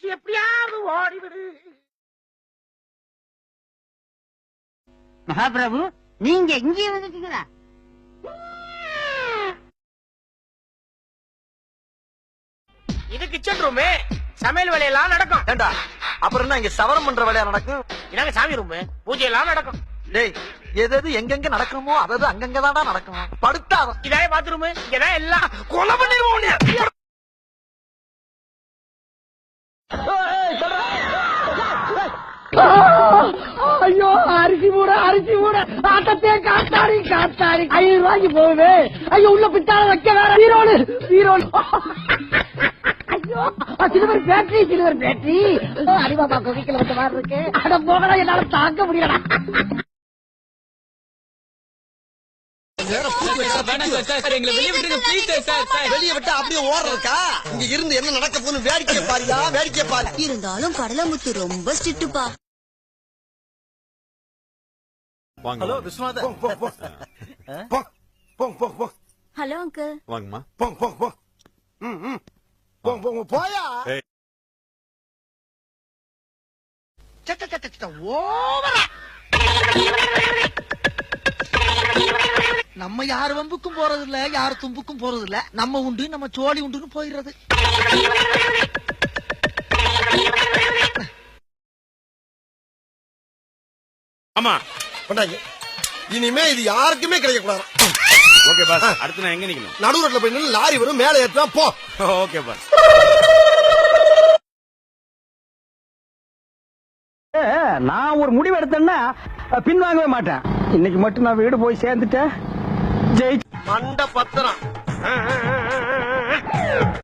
தப்பிச்சு எப்படியாவது ஓடிவிடு. மகாபிரபு நீங்க இங்கே வந்துட்டீங்களா? இது கிச்சன் ரூமு சமையல் வேலையெல்லாம் நடக்கும். ஏண்டா? அப்புறம் என்ன இங்க சவரம் பண்ற வேலையா நடக்கும்? இதாங்க சாமி ரூமு பூஜை எல்லாம் நடக்கும். டேய் எது எது எங்கெங்க நடக்கணுமோ அதது அங்கங்கதான்டா நடக்கும். படுத்தா இதாய பாத்ரூம் இங்கதான் எல்லாம் கொலை பண்ணிடுவோம் ஐயோ அரிசி மூட அரிசி மூட. ஆட்டத்தே காத்தாடி காத்தாடி. ஐநூறு ரூபாய்க்கு போகுது. ஐயோ உள்ள பித்தால வைக்க வேற Erode Erode silver battery silver battery. அடிபாபா கொகைக்கல வந்த மாதிரி இருக்கு. அட போகடா என்னால தாங்க முடியலடா. வெளிய விட்டு அப்படியே ஓடுறதுக்கா இங்க இருந்து என்ன நடக்க போகுது வேடிக்கை பாரியா வேடிக்கை பாரு. இருந்தாலும் கடலமுத்து ரொம்ப ஸ்ட்ரிக்ட்டுப்பா. வாங்க ஹலோ. விஸ்வநாத போங் போங் போங் போங் போங் போங் ஹலோ அங்கிள். வாங்கம்மா. போங் போங் போங் ம் ம். போங் போங் போயா? ஏய். சட்ட சட்ட சட்ட ஓவரா. நம்ம யார் வம்புக்கும் போறது இல்ல யார் தும்புக்கும் போறது இல்ல நம்ம உண்டு நம்ம சோழி உண்டுன்னு போயிடுறது. ஆமா. கொண்டாங்க இனிமே இது யாருக்குமே கிடைக்க கூடாது ஓகே பாஸ். அடுத்து நான் எங்க நிக்கணும்? நடு ரோட்ல போய் நின்னு லாரி வரும் மேல ஏத்துனா போ. Okay boss. நான் ஒரு முடிவு எடுத்தேன்னா பின்வாங்கவே மாட்டேன். இன்னைக்கு மட்டும் நான் வீடு போய் சேர்ந்துட்டேன். ஜெயிச்சு மண்ட பத்திரம்